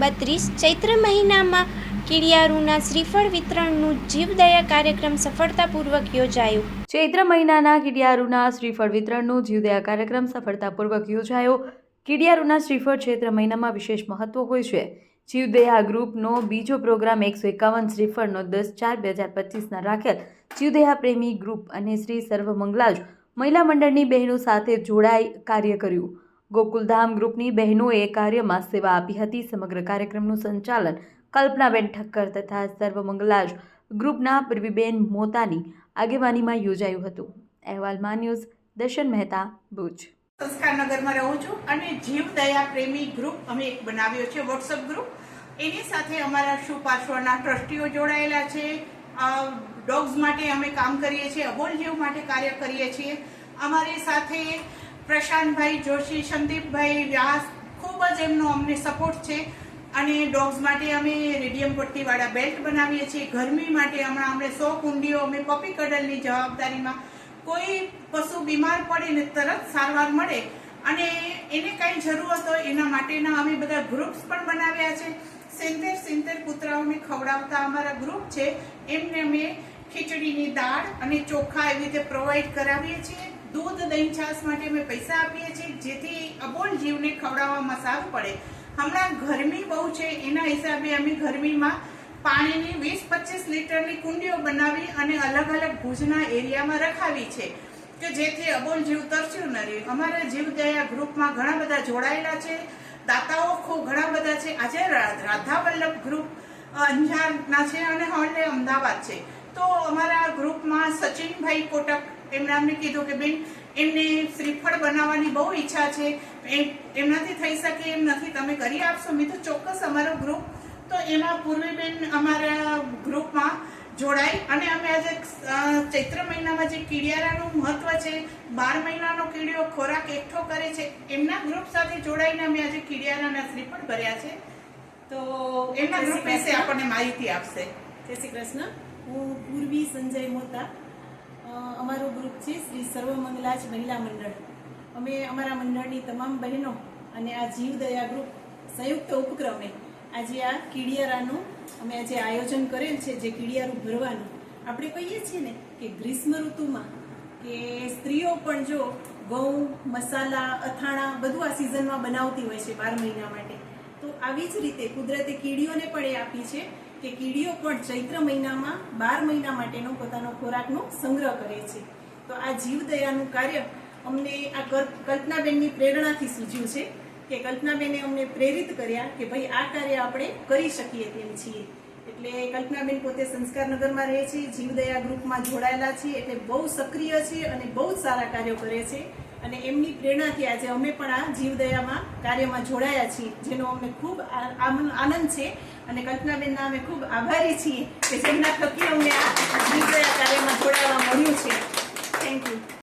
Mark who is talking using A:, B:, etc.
A: બત્રીસ ચૈત્ર મહિનામાં કિડિયારુના શ્રીફળ વિતરણનું જીવદયા કાર્યક્રમ સફળતાપૂર્વક યોજાયો.
B: ચૈત્ર મહિનાના કિડિયારુના શ્રીફળ વિતરણનું જીવદયા કાર્યક્રમ સફળતાપૂર્વક યોજાયો. કિડિયારુના શ્રીફળ ચૈત્ર મહિનામાં વિશેષ મહત્વ હોય છે. જીવદયા ગ્રુપનો બીજો પ્રોગ્રામ એકસો એકાવન શ્રીફળનો દસ ચાર બે હજાર પચીસના રાખેલ જીવદયા પ્રેમી ગ્રુપ અને શ્રી સર્વમંગલાજ મહિલા મંડળની બહેનો સાથે જોડાઈ કાર્ય કર્યું. ગોકુલધામ ગ્રુપની બહેનોએ કાર્યમાં સેવા આપી હતી. સમગ્ર કાર્યક્રમનું સંચાલન કલ્પનાબેન ઠક્કર તથા સર્વમંગલાજ ગ્રુપના પૂર્વીબેન મોતાની આગેવાનીમાં યોજાયું હતું. અહેવાલમાં ન્યૂઝ, દર્શન મહેતા, ભુજ.
C: સંસ્કારનગરમાં રહું છું અને જીવ દયા પ્રેમી ગ્રુપ અમે એક બનાવ્યો છે, વોટ્સઅપ ગ્રુપ. એની સાથે અમારા શું પાછળના ટ્રસ્ટીઓ જોડાયેલા છે. ડોગ્સ માટે અમે કામ કરીએ છીએ, અબોલ જીવ માટે કાર્ય કરીએ છીએ. અમારી સાથે પ્રશાંતભાઈ, જોશી, સંદીપભાઈ, વ્યાસ ખૂબ જ એમનો અમને સપોર્ટ છે. અને ડોગ્સ માટે અમે રેડિયમ પટ્ટીવાળા બેલ્ટ બનાવીએ છીએ. ગરમી માટે હમણાં અમને સો કુંડીઓ અમે પપી કડલની જવાબદારીમાં કોઈ પશુ બીમાર પડે ને તરત સારવાર મળે. અને એને કાંઈ જરૂર હોય એના માટેના અમે બધા ગ્રુપ્સ પણ બનાવ્યા છે. સિત્તેર સિત્તેર કૂતરાઓને ખવડાવતા અમારા ગ્રુપ છે. એમને અમે ખીચડીની દાળ અને ચોખા એવી રીતે પ્રોવાઈડ કરાવીએ છીએ. દૂધ, દહીં, છાશ માટે અમે પૈસા આપીએ છીએ, જેથી અબોલ જીવને ખવડાવવામાં સારું પડે. હમણાં ગરમી બહુ છે, એના હિસાબે અમે ગરમીમાં પાણીની વીસ, પચીસ લીટરની કુંડીઓ બનાવી અને અલગ અલગ ભુજના એરિયામાં રખાવી છે, કે જેથી અબોલ જીવ તરસ્યું ન રહે. અમારા જીવદયા ગ્રુપમાં ઘણા બધા જોડાયેલા છે, દાતાઓ ખૂબ ઘણા બધા છે. આજે રાધા વલ્લભ ગ્રુપ અંજારના છે અને હવે અમદાવાદ છે. તો અમારા ગ્રુપમાં સચિનભાઈ કોટક એમણે અમને કીધું કે બેન એમને શ્રીફળ બનાવવાની બહુ ઈચ્છા છે. એમ- એમનાથી થઈ શકે એમ નથી. તમે કરી આપશો. મેં તો ચોક્કસ અમારો ગ્રુપ. તો એમાં પૂર્વીબેન અમારા ગ્રુપમાં જોડાઈ અને અમે આજે ચૈત્ર મહિનામાં જે કીડિયારાનું મહત્વ છે બાર મહિનાનો કીડીઓ ખોરાક એકઠો કરે છે એમના ગ્રુપ સાથે જોડાઈને અમે આજે કીડિયારાના શ્રીફળ ભર્યા છે. તો એમના ગ્રુપ વિશે આપણને માહિતી આપશે.
D: જય શ્રી કૃષ્ણ. હું પૂર્વી સંજય મોતા અમારો ગ્રુપ છે શ્રી સર્વમંગલાજ મહિલા મંડળ. અમે અમારા મંડળની તમામ બહેનો અને આ જીવદયા ગ્રુપ સંયુક્ત ઉપક્રમે આજે આ કીડિયારાનું અમે આજે આયોજન કરેલ છે, જે કીડિયારું ભરવાનું. આપણે કહીએ છીએ ને કે ગ્રીષ્મ ઋતુમાં કે સ્ત્રીઓ પણ જો ઘઉં, મસાલા, અથાણા બધું આ સિઝનમાં બનાવતી હોય છે બાર મહિના માટે. તો આવી જ રીતે કુદરતે કીડીઓને પણ એ આપી છે કે કીડીઓ પણ ચૈત્ર મહિનામાં બાર મહિના માટેનો પોતાનો ખોરાકનો સંગ્રહ કરે છે. તો આ જીવદયાનું કાર્ય અમને આ કલ્પ- કલ્પનાબેનની પ્રેરણાથી સૂચ્યું છે કે કલ્પનાબેને અમને પ્રેરિત કર્યા કે ભાઈ આ કાર્ય આપણે કરી શકીએ તેમ છીએ. એટલે કલ્પનાબેન પોતે સંસ્કારનગરમાં રહે છે, જીવદયા ગ્રુપમાં જોડાયેલા છે, એટલે બહુ સક્રિય છે અને બહુ જ સારા કાર્યો કરે છે. અને એમની પ્રેરણાથી આજે અમે પણ આ જીવદયામાં કાર્યમાં જોડાયા છીએ, જેનો અમને ખૂબ આનંદ છે. અને કલ્પનાબેનના અમે ખૂબ આભારી છીએ કે જેમના થકી અમને આ જીવદયા કાર્યમાં જોડાવા મળ્યું છે. Thank you